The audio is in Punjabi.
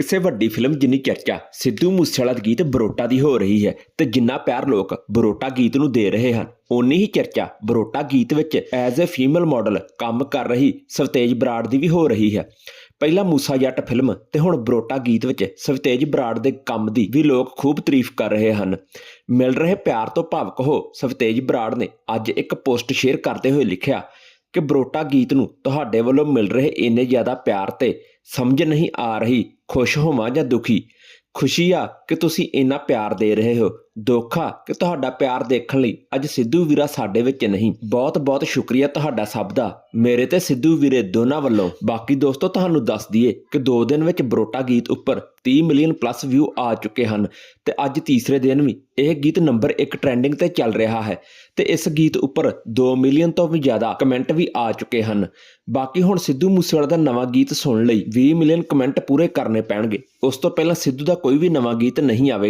ਕਿਸੇ ਵੱਡੀ ਫਿਲਮ ਜਿੰਨੀ ਚਰਚਾ ਸਿੱਧੂ ਮੂਸੇਵਾਲਾ ਦੇ ਗੀਤ ਬਰੋਟਾ ਦੀ ਹੋ ਰਹੀ ਹੈ ਤੇ ਜਿੰਨਾ ਪਿਆਰ ਲੋਕ ਬਰੋਟਾ ਗੀਤ ਨੂੰ ਦੇ ਰਹੇ ਹਨ ਉਨੀ ਹੀ ਚਰਚਾ ਬਰੋਟਾ ਗੀਤ ਵਿੱਚ ਐਜ਼ ਅ ਫੀਮੇਲ ਮਾਡਲ ਕੰਮ ਕਰ ਰਹੀ ਸਵਤੇਜ ਬਰਾੜ ਦੀ ਵੀ ਹੋ ਰਹੀ ਹੈ। ਪਹਿਲਾਂ ਮੂਸਾ ਜੱਟ ਫਿਲਮ ਤੇ ਹੁਣ ਬਰੋਟਾ ਗੀਤ ਵਿੱਚ ਸਵਤੇਜ ਬਰਾੜ ਦੇ ਕੰਮ ਦੀ ਵੀ ਲੋਕ ਖੂਬ ਤਾਰੀਫ ਕਰ ਰਹੇ ਹਨ। ਮਿਲ ਰਹੇ ਪਿਆਰ ਤੋਂ ਭਾਵਕ ਹੋ ਸਵਤੇਜ ਬਰਾੜ ਨੇ ਅੱਜ ਇੱਕ ਪੋਸਟ ਸ਼ੇਅਰ ਕਰਦੇ ਹੋਏ ਲਿਖਿਆ ਕਿ ਬਰੋਟਾ ਗੀਤ ਨੂੰ ਤੁਹਾਡੇ ਵੱਲੋਂ ਮਿਲ ਰਹੇ ਇੰਨੇ ਜ਼ਿਆਦਾ ਪਿਆਰ ਤੇ ਸਮਝ ਨਹੀਂ ਆ ਰਹੀ, ਖੁਸ਼ ਹੋਵਾਂ ਜਾਂ ਦੁਖੀ? ਖੁਸ਼ੀ ਆ ਕਿ ਤੁਸੀਂ ਇੰਨਾ ਪਿਆਰ ਦੇ ਰਹੇ ਹੋ। ਦੋਖਾ ਕਿ ਤੁਹਾਡਾ ਪਿਆਰ ਦੇਖਣ ਲਈ ਅੱਜ ਸਿੱਧੂ ਵੀਰਾ ਸਾਡੇ ਵਿੱਚ ਨਹੀਂ। ਬਹੁਤ ਬਹੁਤ ਸ਼ੁਕਰੀਆ ਤੁਹਾਡਾ ਸਭ ਦਾ। ਮੇਰੇ ਤੇ ਸਿੱਧੂ ਵੀਰੇ ਦੋਨਾਂ ਵੱਲੋਂ। ਬਾਕੀ ਦੋਸਤੋ, ਤੁਹਾਨੂੰ ਦੱਸ ਦਈਏ ਕਿ 2 ਦਿਨ ਵਿੱਚ ਬਰੋਟਾ ਗੀਤ ਉੱਪਰ 30 ਮਿਲੀਅਨ ਪਲੱਸ ਵਿਊ ਆ ਚੁੱਕੇ ਹਨ ਤੇ ਅੱਜ ਤੀਸਰੇ ਦਿਨ ਵੀ ਇਹ ਗੀਤ ਨੰਬਰ 1 ਟ੍ਰੈਂਡਿੰਗ ਤੇ ਚੱਲ ਰਿਹਾ ਹੈ ਤੇ ਇਸ ਗੀਤ ਉੱਪਰ 2 ਮਿਲੀਅਨ ਤੋਂ ਵੀ ਜ਼ਿਆਦਾ ਕਮੈਂਟ ਵੀ ਆ ਚੁੱਕੇ ਹਨ। ਬਾਕੀ ਹੁਣ ਸਿੱਧੂ ਮੂਸੇਵਾਲਾ ਦਾ ਨਵਾਂ ਗੀਤ ਸੁਣਨ ਲਈ 20 ਮਿਲੀਅਨ ਕਮੈਂਟ ਪੂਰੇ ਕਰਨੇ ਪੈਣਗੇ। ਉਸ ਤੋਂ ਪਹਿਲਾਂ ਸਿੱਧੂ ਦਾ ਕੋਈ ਵੀ ਨਵਾਂ ਗੀਤ ਨਹੀਂ ਆਵੇਗਾ।